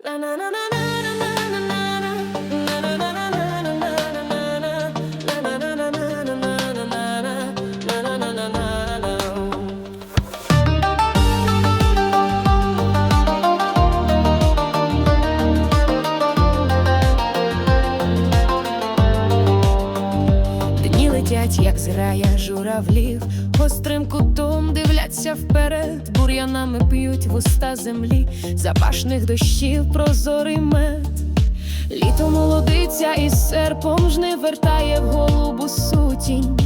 na na na na na. Летять, як зграя журавлів, гострим кутом дивляться вперед, бур'янами п'ють вуста землі, запашних дощів прозорий мед. Літо молодиця із серпом жни вертає в голубу сутінь,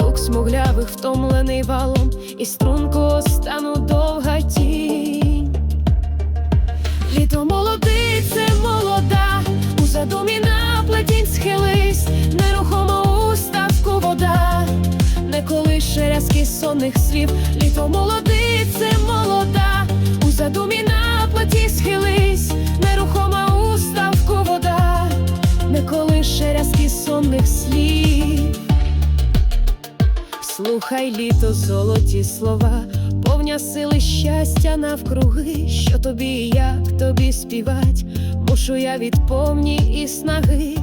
рук смуглявих втомлений валом, і струнку остану довга тінь. Літо молодице молода, у задумі на плетінь схились, нерухомо не колише рязки сонних слів, літо молодице молода, у задумі на плеті схились, нерухомо у ставку вода, не колише рязки сонних слів. Слухай літо, золоті слова, повня сили щастя навкруги, що тобі як тобі співать, мушу я від повні і снаги.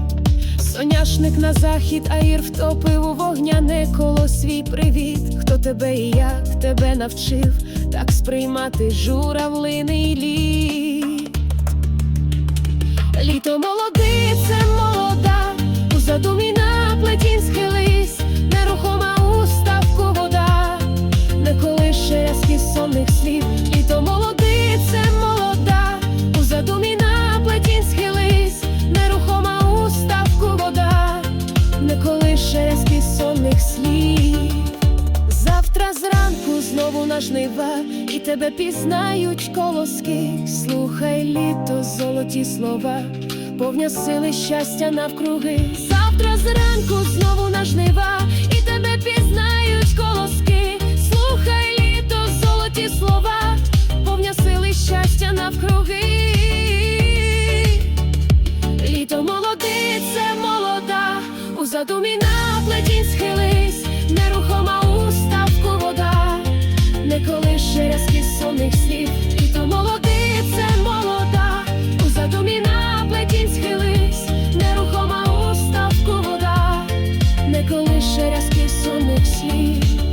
Соняшник на захід, аїр втопив у вогняне коло свій привіт. Хто тебе і як тебе навчив, так сприймати журавлиний літ. Літо молодице колише сонних слів. Завтра зранку знову на жнива, і тебе пізнають колоски. Слухай літо, золоті слова, повня сили щастя навкруги. Завтра зранку знову на жнива, задумі на плетінь схились, нерухома у ставку вода, не колише рязки сонних слів, і то молоди, це молода, у задумі на плетінь схились, нерухома у ставку вода, не колише рязки сонних слів.